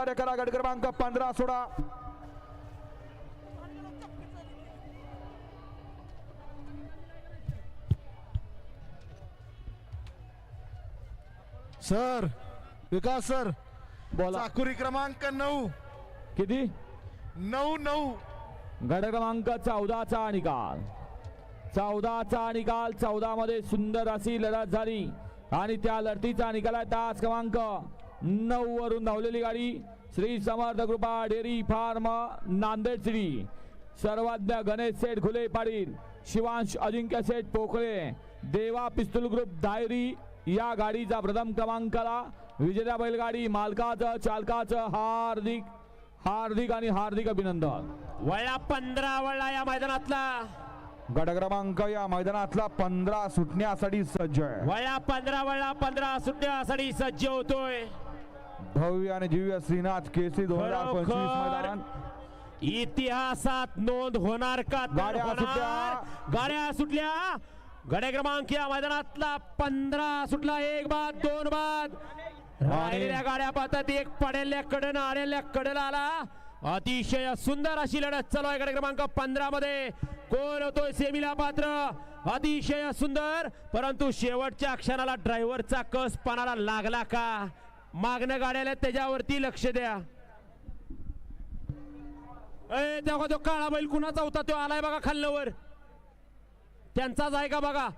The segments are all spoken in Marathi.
सहकार्य करा गट क्रमांक पंधरा सोडा. सर विकास सर बोला. चाकुरी क्रमांक नऊ. किती? नऊ नऊ. गट क्रमांक चौदाचा निकाल. चौदाचा निकाल चौदा मध्ये सुंदर अशी लढत झाली. आणि त्या लढतीचा निकाल आहे तास क्रमांक नऊ वरून धावलेली गाडी श्री समर्थ कृपा डेअरी फार्म नांदेड सिटी. सर्वज्ञ गणेश सेठ खुले पाटील शिवांश अजिंक्य सेठ पोखळे देवा पिस्तूल ग्रुप दायरी या गाडीचा प्रथम क्रमांकाला विजेता बैलगाडी मालकाचं चालकाचं हार्दिक हार्दिक आणि हार्दिक अभिनंदन. वळा पंधरा वळा या मैदानातला. गट क्रमांक या मैदानातला पंधरा सुटण्यासाठी सज्ज आहे. वळा पंधरा वळा पंधरा सुटण्यासाठी सज्ज होतोय. भव्य आणि दिव्य श्रीनाथ केसरी दोन हजार पंचवीस मैदान. इतिहासात नोंद होणार का? गाड्या. सुटल्या. गाड्या सुटल्या. गाड्या क्रमांक या मैदानातला पंधरा सुटला. एक बाद दोन बाद. राहिलेल्या गाड्या पाहतात एक पडेल्या कडन आलेल्या कडेला आला. अतिशय सुंदर अशी लढत चालू आहे गाडी क्रमांक पंधरा मध्ये कोण होतोय सेमीला पात्र? अतिशय सुंदर. परंतु शेवटच्या क्षणाला ड्रायव्हरचा कस पानाला लागला का? मागण्या गाड्याला त्याच्यावरती लक्ष द्या. ए तेव्हा तो काळा बैल कुणाचा होता तो आलाय बघा खाल्ल्यावर त्यांचाच आहे का बघा?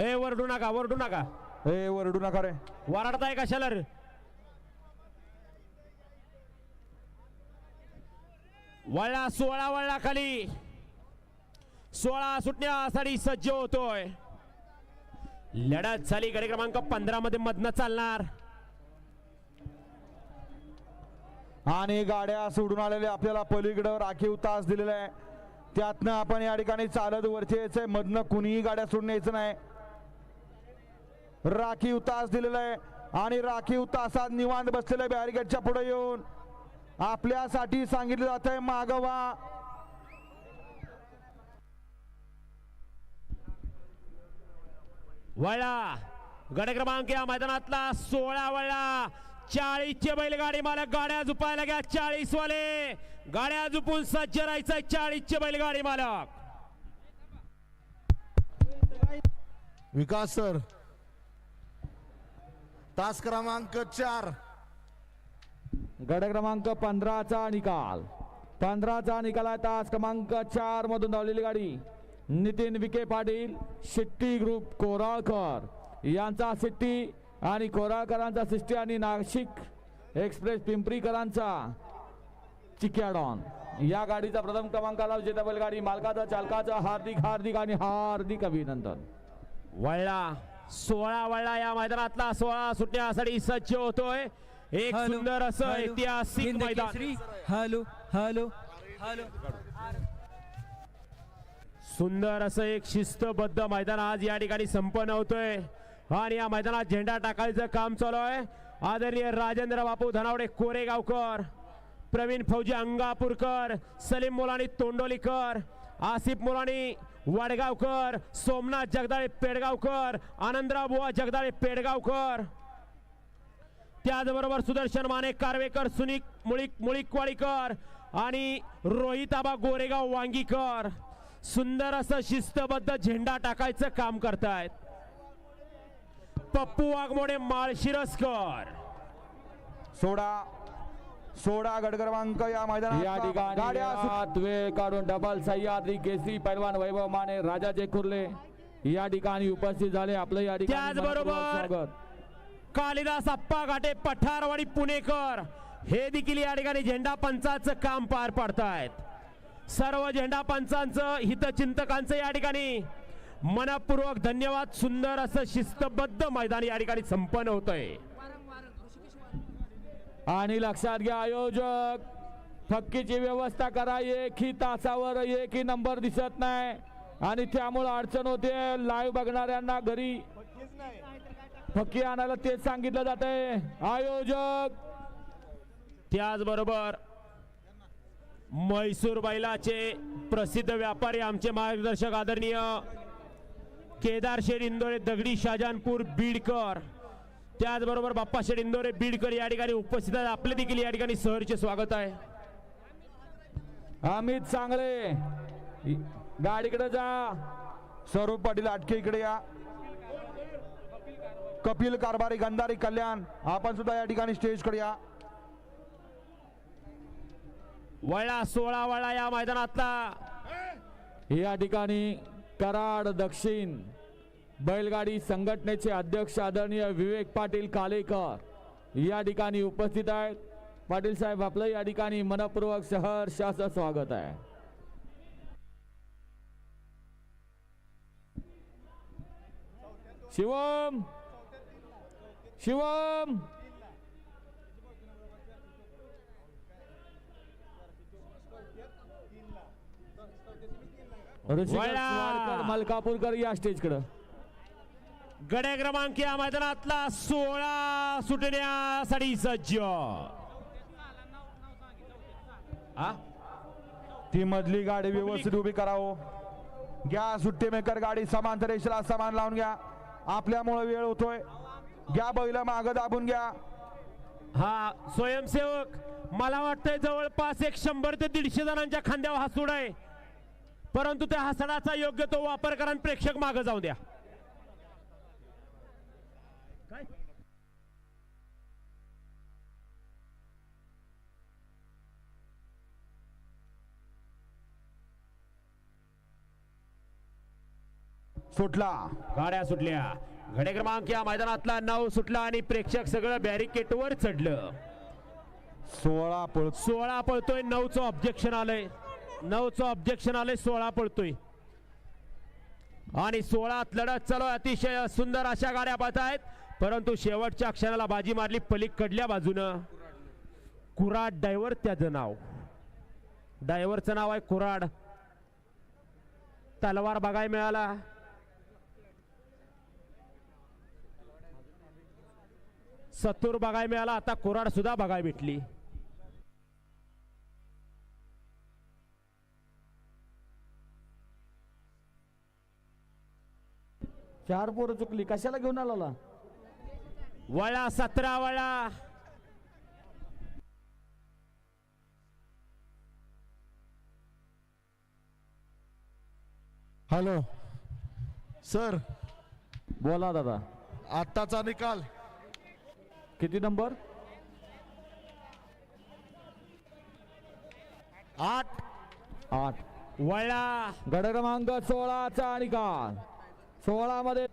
ए वरडू नका वरडू नका. ए वरडू नका रे. वरडताय कशाला रे? वळला सोळा वळला खाली. सोळा सुटण्यासाठी सज्ज होतोय. लढत झाली. गडी क्रमांक पंधरा मध्ये मधनं चालणार. आणि गाड्या सोडून आलेल्या आपल्याला पलीकडं राखीव तास दिलेला आहे. त्यातनं आपण या ठिकाणी चालत वरती यायचंय. मधनं कुणीही गाड्या सोडून यायचं नाही. राखीव तास दिलेला आहे. आणि राखीव तासात निवांत बसलेल्या बॅरिकेडच्या पुढे येऊन आपल्यासाठी सांगितलं जात आहे मागवा. वळा. गड क्रमांक या मैदानातला सोळा वळा. चाळीसचे बैलगाडी मालक गाड्या झुपायला घ्या. चाळीस वाले गाड्या झुपून सज्ज राहायचं चाळीसचे बैलगाडी मालक. विकास सर. तास क्रमांक चार. गट क्रमांक पंधराचा निकाल. पंधराचा निकाल आहे तास क्रमांक चार मधून धावलेली गाडी. नितीन विखे पाटील शिट्टी ग्रुप कोराळकर. यांचा सिट्टी आणि कोराळकरांचा सिट्टी आणि नाशिक एक्सप्रेस पिंपरीकरांचा चिक्याडॉन या गाडीचा प्रथम क्रमांकाला विजेता बैलगाडी मालकाचा चालकाचा हार्दिक हार्दिक आणि हार्दिक अभिनंदन. वळला सोळा वळला या मैदानातला. सोळा सुटण्यासाठी सज्ज होतोय. एक सुंदर असं ऐतिहासिक मैदान. Hello hello hello. सुंदर असं एक शिस्तबद्ध मैदान आज या ठिकाणी संपन्न होतोय. आणि या मैदानात झेंडा टाकायचं काम चालू आहे. आदरणीय राजेंद्र बापू धनावडे कोरेगावकर प्रवीण फौजी अंगापूरकर सलीम मुलानी तोंडोलीकर आसिफ मुलानी वडगावकर सोमनाथ जगदाळे पेडगावकर आनंदराव बुवा जगदाळे पेडगावकर. त्याचबरोबर सुदर्शन माने कारवेकर सुनिक मुळीक मुळीकवाडीकर आणि रोहिताबा गोरेगाव वांगीकर. सुंदर असं शिस्तबद्ध झेंडा टाकायचं काम करतायत. पप्पू वाघमोडे माळशिरसकर. सोडा सोडा गट क्रमांक या मैदानात. या ठिकाणी गाड्या सुट- वेळात वेळ काढून डबल सह्याद्री केसरी पैलवान वैभव माने राजाचे कुर्ले या ठिकाणी उपस्थित झाले. आपलं या ठिकाणी त्याचबरोबर मनपूर्वक स्वागत. कालिदास अप्पा घाटे पठारवाडी पुणेकर. हे देखील या ठिकाणी झेंडा पंचाचं काम पार पाडतायत. सर्व झेंडा पंचांचं हितचिंतकांचं या ठिकाणी. मनपूर्वक धन्यवाद. सुंदर असं शिस्तबद्ध मैदान या ठिकाणी संपन्न होतंय. आणि लक्षात घ्या आयोजक थक्कीची व्यवस्था करा. एकही तासावर एकही नंबर दिसत नाही. आणि त्यामुळे अडचण होते. लाईव्ह बघणाऱ्यांना घरी फक्की आणायला तेच सांगितलं जात आहे आयोजक. त्याचबरोबर म्हैसूर बैलाचे प्रसिद्ध व्यापारी आमचे मार्गदर्शक आदरणीय केदार शेठ इंदोरे दगडी शाजानपूर बीडकर. त्याचबरोबर बाप्पा शेठ इंदोरे बीडकर या ठिकाणी उपस्थित आहेत. आपले देखील या ठिकाणी सहरचे स्वागत आहे. अमित चांगले गाडीकडे जा. स्वरूप पाटील आटके इकडे या. कपिल कारभारी गंधारी कल्याण आपण सुद्धा या ठिकाणी स्टेजकडे या. वळा सोळा वळा या मैदानातला. या ठिकाणी कराड दक्षिण बैलगाडी संघटनेचे अध्यक्ष आदरणीय विवेक पाटील कालेकर या ठिकाणी उपस्थित आहेत. पाटील साहेब आपलं या ठिकाणी मनपूर्वक शहर शासन स्वागत आहे. शिवम! शिवम! मलकापूरकर या स्टेजकडं. गडे क्रमांक या मैदानातला सोळा सुटण्यासाठी सज्ज. हा? ती मधली गाडी व्यवस्थित उभी करावं घ्या सुट्टी मेकर गाडी समांतर रेषेला समान लावून घ्या. आपल्यामुळे वेळ होतोय. घ्या बैला मागं दाबून घ्या. हा स्वयंसेवक. मला वाटतंय जवळपास एक शंभर ते दीडशे जणांच्या खांद्यावर हसूड आहे. परंतु त्या हसडाचा योग्य तो वापर करा आणि प्रेक्षक मागं जाऊ द्या. काय? सुटला. गाड्या सुटल्या. घडे क्रमांक या मैदानातला नऊ सुटला आणि प्रेक्षक सगळं बॅरिकेट वर चढलं. सोळा पळ सोळा पळतोय नऊचं ऑब्जेक्शन आलंय. नऊचं ऑब्जेक्शन आले सोळा पळतोय आणि सोळात लढत चालू अतिशय सुंदर अशा गाड्या पाहत आहेत परंतु शेवटच्या क्षणाला बाजी मारली पलीकडल्या बाजूनं. कुराड डायव्हर त्याचं नाव. डायव्हरचं नाव आहे कुराड. तलवार बघायला मिळाला. सत्तूर बघायला मिळाला आता कुराड सुद्धा बघायला भेटली. चार पोरं चुकली. कशाला घेऊन आला वळा सतरा वळा. हॅलो. सर. बोला दादा. आत्ताचा निकाल. किती नंबर? आठ. आठ. वळा. गड क्रमांक सोळाचा निकाल. सोळा मध्ये.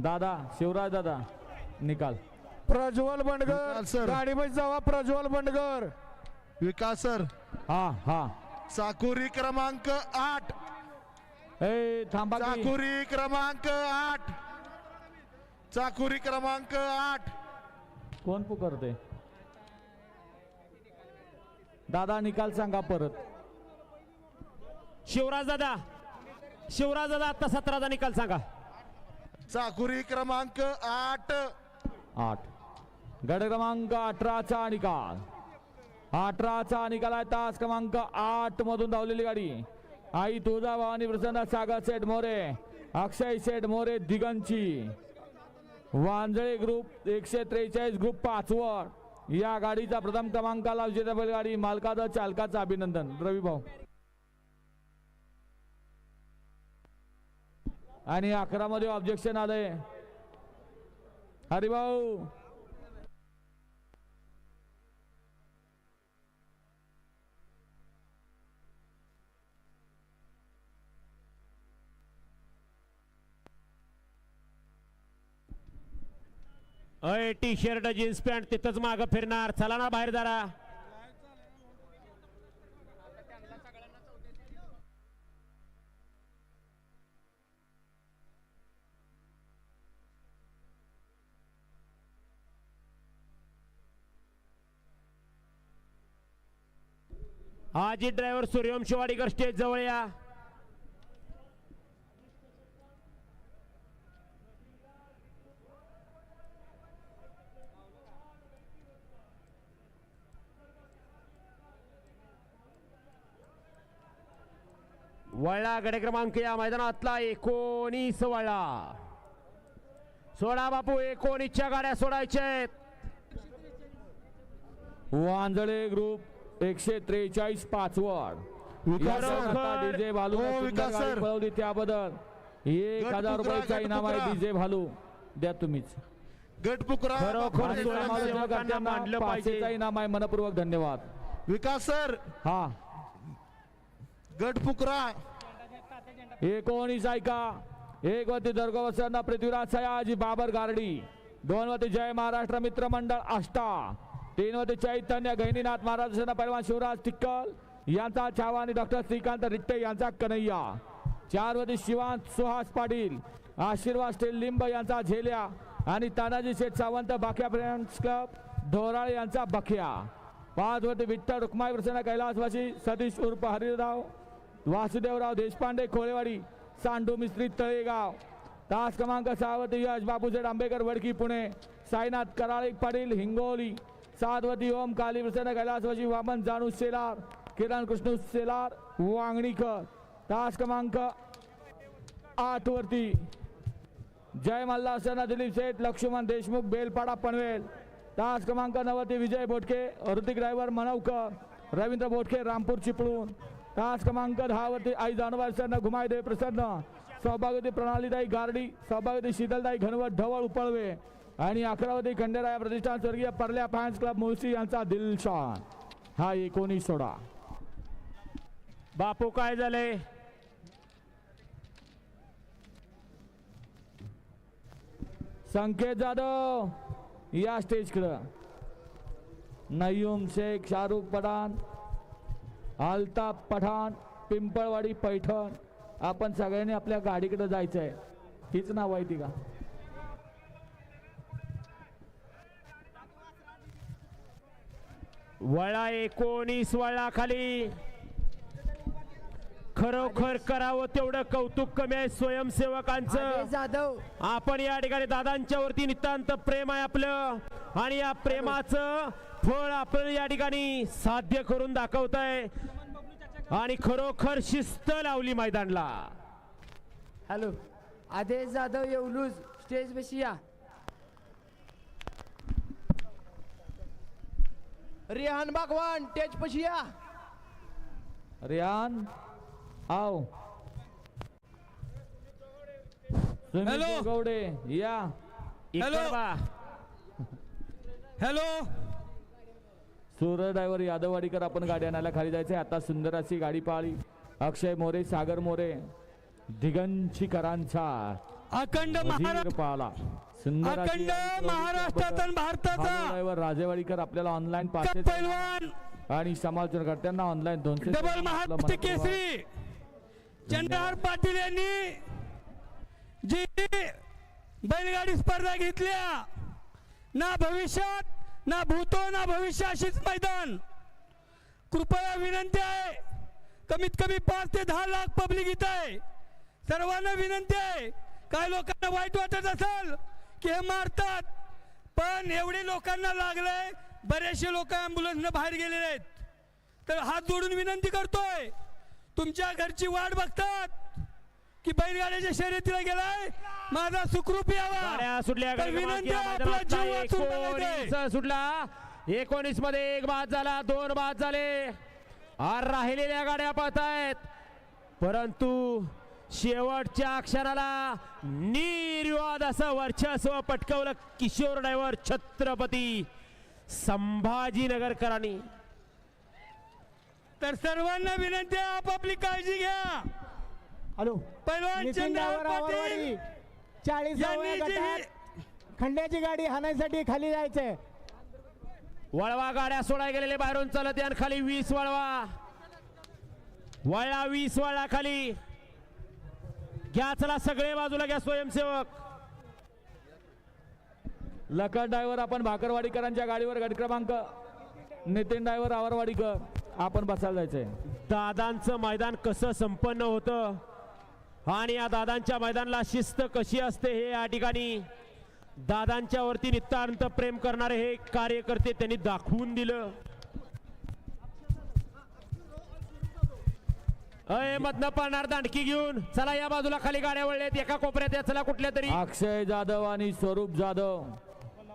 दादा शिवराज दादा निकाल. प्रज्वल बंडगर सर. गाडी मध्ये जावा प्रज्वल बंडगर. विकास सर. हा हा. चाकुरी क्रमांक आठ. ए थांबा की. चाकुरी क्रमांक आठ. चाकुरी क्रमांक आठ. कोण पुकारते? दादा निकाल सांगा परत. शिवराज दादा. शिवराज दादा आता सतराचा निकाल सांगा. चाकुरी क्रमांक आठ. आठ. गड क्रमांक अठराचा निकाल. अठराचा निकाल आहे तास क्रमांक आठ मधून धावलेली गाडी. आई तुळजा भवानी प्रसन्न सागर सेठ मोरे. अक्षय सेठ मोरे दिगंची. वांजळे ग्रुप एकशे त्रेचाळीस ग्रुप पाचवड या गाडीचा प्रथम क्रमांकाला विजेता बैलगाडी मालकाचा चालकाचं अभिनंदन. रवी भाऊ. आणि अकरा मध्ये ऑब्जेक्शन आलंय. हरिभाऊ. अय टी शर्ट जीन्स पॅन्ट तिथंच मागं फिरणार. चला ना बाहेर जरा. आजी ड्रायव्हर सूर्यवंशी वाडीकर स्टेज जवळ या. वळला गडे क्रमांक या मैदानातला एकोणीस वळला सोडा बापू एकोणीसच्या गाड्या सोडायच्या आहेत. वांजळे ग्रुप एकशे त्रेचाळीस पाचवड. विकास. डीजे भालू हो. पळवली त्याबद्दल. एक हजार रुपयाचा इनाम आहे. डीजे भालू. द्या तुम्हीच. गटपुकरा खरोखर पाचशेचा पाहिजे. इनाम आहे. मनपूर्वक धन्यवाद. विकास सर. हा. गटपुकरा एकोणीस ऐका एक वरती पृथ्वीराज सयाजी बाबर गारडी. दोन वरती जय महाराष्ट्र मित्र मंडळ आष्टा. तीन वरती चैतन्य गहिनीनाथ महाराज सेना शिवराज टिक्कल यांचा छावा आणि डॉक्टर श्रीकांत रिट्टे यांचा कन्हैया. चार वरती शिवांत सुहास पाटील. आशीर्वाद स्टील लिंब यांचा झेल्या. आणि तानाजी शेठ सावंत बाख्या फ्रेंड्स क्लब ढोराळे यांचा बख्या. पाच वरती विठ्ठल रुक्माई प्रसन्न कैलासवासी सतीश उर्फ हरिराव. वासुदेवराव देशपांडे खोळेवाडी सांडू मिस्त्री तळेगाव. तास क्रमांक सहावती यश बापूसेठ आंबेकर वडकी पुणे. साईनाथ कराळे पाटील हिंगोली. सातवती ओम काली प्रसन्न वामन जानू सेलार किरण कृष्ण सेलार वांगणीकर. तास क्रमांक आठ वरती जय मल्ला सेना दिलीप शेठ लक्ष्मण देशमुख बेलपाडा पनवेल. तास क्रमांक नवती विजय बोटके ऋतिक ड्रायव्हर मनवकर. रवींद्र बोटके रामपूर चिपळूण. तास क्रमांक दहावरती आई जानवार सेना घुमायदे प्रसन्न. सौभाग्यवती प्रणालीदाई गारडी सौभाग्यवती शीतलदाई घनवट ढवळ उपळवे. आणि अकरावती खंडेराया प्रतिष्ठान स्वर्गीय परल्या फॅन्स क्लब मुळशी यांचा दिलशान. हा एकोणीस सोडा. बापू काय झालंय संकेत जाधव या स्टेजकडं. नय्यूम शेख शाहरुख पठाण अल्ताफ पठाण पिंपळवाडी पैठण. आपण सगळ्यांनी आपल्या गाडीकडे जायचं आहे हीच नाव आहे ती का? वळा एकोणीस वळा खाली. खरोखर करावं तेवढं कौतुक कमी आहे स्वयंसेवकांचं. जाधव. आपण या ठिकाणी दादांच्या वरती नितांत प्रेम आहे आपलं. आणि या प्रेमाचं फळ आपण या ठिकाणी साध्य करून दाखवत आहे आणि खरोखर शिस्त लावली मैदानला. हॅलो आदेश जाधव येवलूज स्टेज बशी या. रिहान बागवान स्टेज पशी या. रियान आओ. सुमित हॅलो. गौडे या. Hello. Hello. Surya driver Yadavwadikar आपण गाडी आणायला खाली जायचंय. आता सुंदर अशी गाडी पाळी. अक्षय मोरे सागर मोरे दिगंशीकरांचा अखंड पाला. सुंदर अखंड महाराष्ट्रात भारताचा ड्रायव्हर राजेवाडीकर आपल्याला ऑनलाईन पाचशे पैलवान. आणि समालोचनकर्त्यांना ऑनलाईन दोनशे डबल महाराष्ट्र केसरी. चंद्रहार पाटील यांनी जी बैलगाडी स्पर्धा घेतल्या ना भविष्यात ना भूतो ना भविष्य अशीच मैदान. कृपया विनंती आहे. कमीत कमी पाच ते दहा लाख पब्लिक इथं आहे. सर्वांना विनंती आहे. काय लोकांना वाईट वाटत असेल की हे मारतात पण एवढे लोकांना लागलंय बरेचसे लोक ॲम्ब्युलन्सनं बाहेर गेलेले आहेत. तर हात जोडून विनंती करतोय. तुमच्या घरची वाट बघतात. की बैलगाड्याच्या शर्यतीला गेलाय? माझा सुखरूप यावा गाड्या सुटल्या तर विनंती आहे, आपला जीव. एकोणीस सुटला. एकोणीसमध्ये एक बाद झाला दोन बाद झाले. आर राहिलेल्या गाड्या पळत आहेत परंतु शेवटच्या अक्षराला निर्वाद असं वर्चस्व पटकवलं किशोर ड्रायव्हर छत्रपती संभाजीनगरकरांनी. तर सर्वांना विनंती आहे आपापली काळजी घ्या. हॅलो. पैलवान पाटील यांनी जी- गटात खंड्याची गाडी हाणायसाठी खाली जायचंय. वळवा गाड्या सोडाय गेलेले बाहेरून चालत यान खाली वीस वळवा. वळला वीस वळला खाली. घ्या चला सगळे बाजूला घ्या स्वयंसेवक. लखन ड्रायव्हर आपण भाकरवाडीकरांच्या गाडीवर गाडी क्रमांक. नितीन ड्रायव्हर आवरवाडीकर आपण बसायला जायचंय. दादांचं मैदान कसं संपन्न होतं? आणि या दादांच्या मैदानाला शिस्त कशी असते हे या ठिकाणी दादांच्या वरती नित्तांत प्रेम करणारे हे कार्यकर्ते त्यांनी दाखवून दिलं. अय मधनं पळणार दांडकी घेऊन. चला या बाजूला खाली गाड्या वळल्यात. एका कोपऱ्यात या चला कुठल्या तरी. अक्षय जाधव आणि स्वरूप जाधव.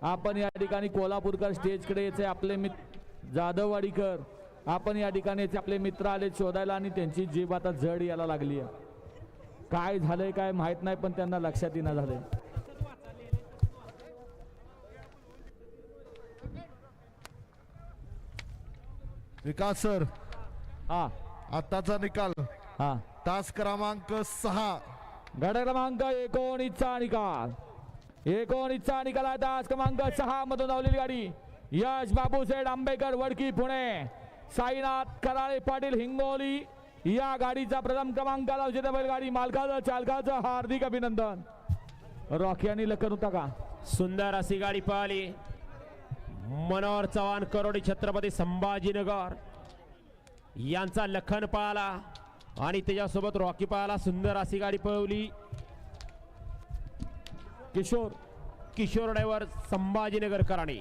आपण या ठिकाणी कोल्हापूरकर स्टेजकडे यायचे आपले मित्र जाधव वाडीकर. आपण या ठिकाणी आपले मित्र आले शोधायला आणि त्यांची जीभ आता जड यायला लागली आहे. काय झालंय काय माहीत नाही पण त्यांना लक्षात येणं झालंय. विकास सर हा. आताचा निकाल. हा. तास क्रमांक सहा. गड क्रमांक एकोणीसचा निकाल. एकोणीसचा निकाल आहे तास क्रमांक सहा मधून धावलेली गाडी. यश बापूसेठ आंबेकर वडकी पुणे. साईनाथ कराळे पाटील हिंगोली. या गाडीचा प्रथम क्रमांकाला उजेड बैलगाडी मालकाचं चालकाचं हार्दिक अभिनंदन. रॉकी आणि लखन होता का सुंदर अशी गाडी पळाली मनोहर चव्हाण करोडी छत्रपती संभाजीनगर. यांचा लखन पळाला आणि त्याच्यासोबत रॉकी पाहला. सुंदर अशी गाडी पळवली. किशोर किशोर ड्रायव्हर संभाजीनगरकरांनी.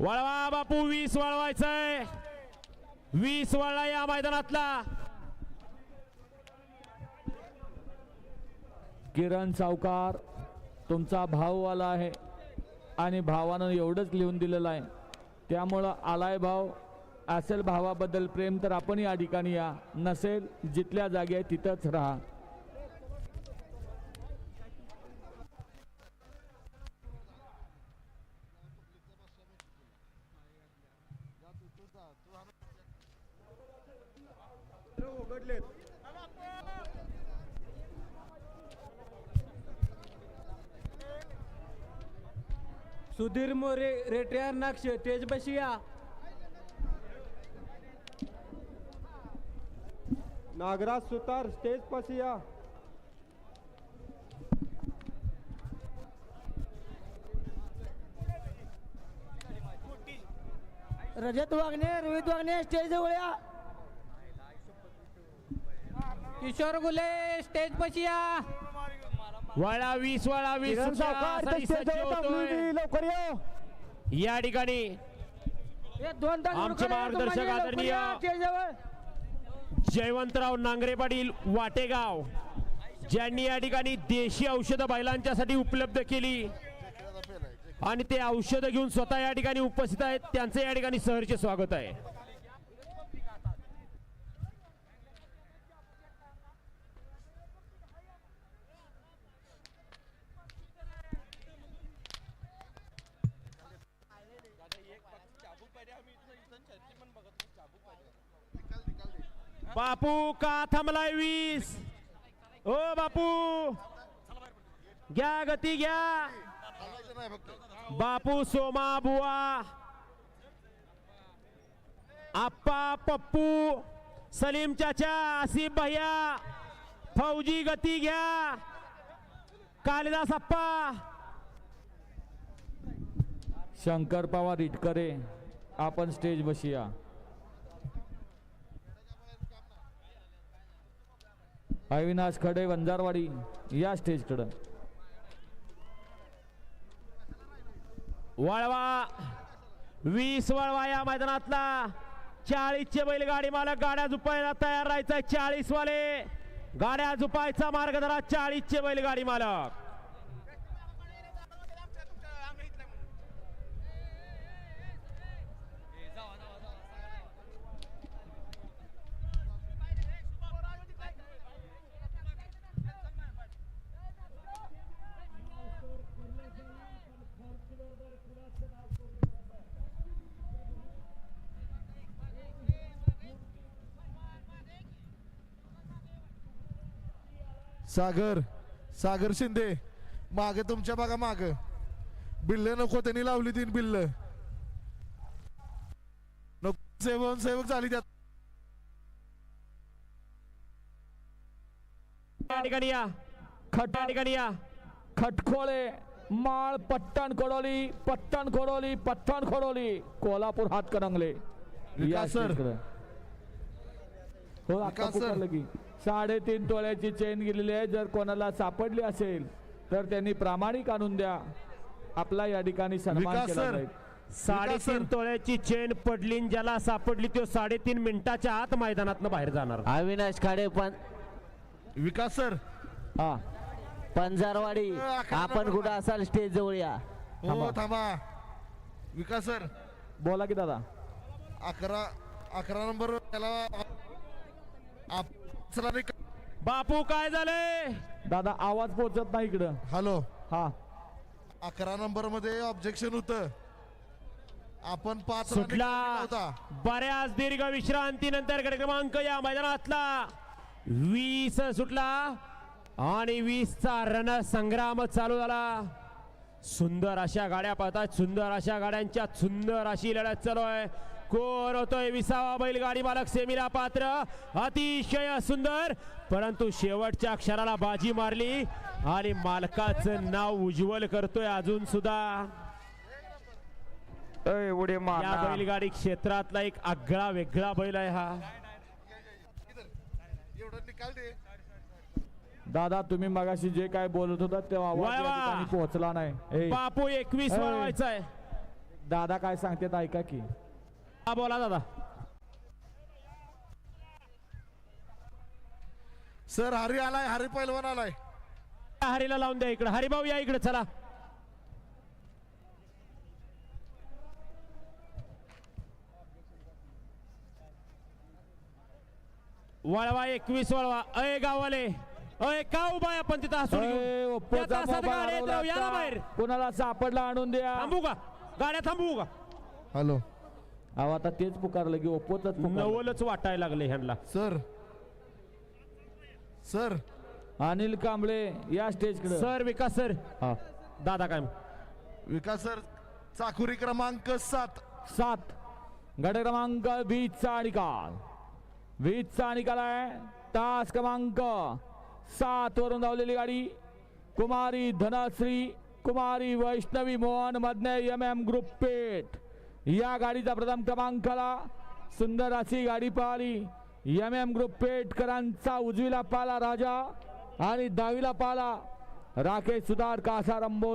वळवा बापू वीस वळवायचंय. वीस वळला या मैदानातला. किरण सावकार तुमचा भाऊ आला आहे आणि भावानं एवढंच लिहून दिलेलं आहे. त्यामुळं आलाय भाव असेल भावाबद्दल प्रेम तर आपण या ठिकाणी या. नसेल जिथल्या जागी आहे तिथंच राहा. सुधीर मोरे रेट्रियार नाक्ष तेज बशिया. नागराज सुतार स्टेज पसिया रजत वागणे रोहित वागणे स्टेज जवळ या. किशोर गुले स्टेज बशी या. वळा वीस वळा वीस किरण सावकार असा इशारा होतोय. लवकर या. या ठिकाणी हे दोन तास आमचे उरकले, मार्गदर्शक तुम्हाला लवकर आदरणीय या जयवंतराव नांगरे पाटील वाटेगाव. ज्यांनी या ठिकाणी देशी औषधं बैलांच्यासाठी उपलब्ध केली. आणि ते औषधं घेऊन स्वतः या ठिकाणी उपस्थित आहेत. त्यांचे या ठिकाणी सहर्ष स्वागत आहे. बापू का थांबलाय वीस? ओ बापू. घ्या गती घ्या. बापू सोमा बुवा. आप्पा पप्पू. सलीम चाचा आसिफ भैया. फौजी गती घ्या. कालिदास अप्पा शंकर पवार इटकरे आपण स्टेज बसूया अविनाश खडे वंजारवाडी या स्टेजकडं वळवा. वीस वळवा या मैदानातला. चाळीसचे बैलगाडी मालक गाड्या झुपायला तयार राहायचा चाळीस वाले गाड्या झुपायचा मार्ग धरा चाळीसचे बैलगाडी मालक. सागर सागर शिंदे मागे तुमच्या बघा माग. बिल्ल नको त्यांनी लावली तीन बिल्ल. नको सेवक सेवक झाली त्यात. या ठिकाणी या. खट या ठिकाणी या. खटखोळे माळ पट्टण खोडोली पट्टण खोडोली पट्टण खोडोली कोल्हापूर हातकणंगले. या विकास सर. हो आता की. साडेतीन तोळ्याची चेन गेलेली आहे. जर कोणाला सापडली असेल तर त्यांनी प्रामाणिक आणून द्या. आपला या ठिकाणी सन्मान विकास केला सर. जाईल. साडेतीन तोळ्याची चेन पडली न ज्याला सापडली तो साडेतीन मिनिटाच्या आत मैदानात बाहेर जाणार. अविनाश खाडे पण विकास सर. हा. पंजारवाडी आपण. कुठं असाल स्टेज जवळ या. हो थांबा. विकास सर. बोला की दादा. अकरा अकरा नंबर त्याला. बापू काय झालंय? दादा आवाज पोहोचत नाही इकडं. हॅलो. हा. अकरा नंबरमध्ये ऑब्जेक्शन होतं. आपण पाच सुटला. होता. बऱ्याच दीर्घ विश्रांतीनंतर गड क्रमांक या मैदानातला. वीस सुटला आणि वीसचा रण संग्राम चालू झाला. सुंदर अशा गाड्या पाहतात. सुंदर अशा गाड्यांच्या सुंदर अशी लढत चालू आहे. कोण होतोय विसावा बैलगाडी मालक सेमीला पात्र. अतिशय सुंदर. परंतु शेवटच्या क्षणाला बाजी मारली आणि मालकाचं नाव उज्ज्वल करतोय अजून सुद्धा. या. बैलगाडी क्षेत्रातला एक आगळा वेगळा बैल आहे हा. दादा तुम्ही मगाशी जे काय बोलत होता ते पोहोचला नाही. बापू एकवीस. वळवायचा आहे. दादा काय सांगतात ऐका की. हा बोला दादा. सर हरी आलाय हरी पैलवान आलाय. हरीला लावून द्या इकडे. हरिभाऊ या इकडे चला. वळवा एकवीस वळवा. अय गावाले अय का उभा आहे आपण तिथं हसून घेऊन? ए, या ओप्पोचा तासात मोबाईल गाड्या येत हरवला राहू, या ना आता. बाहेर. कोणाला सापडला आणून द्या. थांबू का? गाड्या थांबवू का? हॅलो. अहो आता तेच पुकारलं की ओप्पोच नवलच वाटायला लागले ह्यांना. सर. सर. अनिल कांबळे या स्टेजकडे. सर विकास सर. हा. दादा काय विकास सर चाकुरी क्रमांक सात. सात. गट क्रमांक वीसचा निकाल. वीसचा निकाल आहे. तास क्रमांक सात वरून धावलेली गाडी. Kumari Dhanashree Kumari Vaishnavi Mohan Madhane M M group Peth या गाडीचा प्रथम क्रमांकाला सुंदर अशी गाडी पाहिली. एम एम ग्रुप पेटकरांचा उजवीला पाला राजा आणि दहावीला पाला राकेश सुधार कासा रंबोली.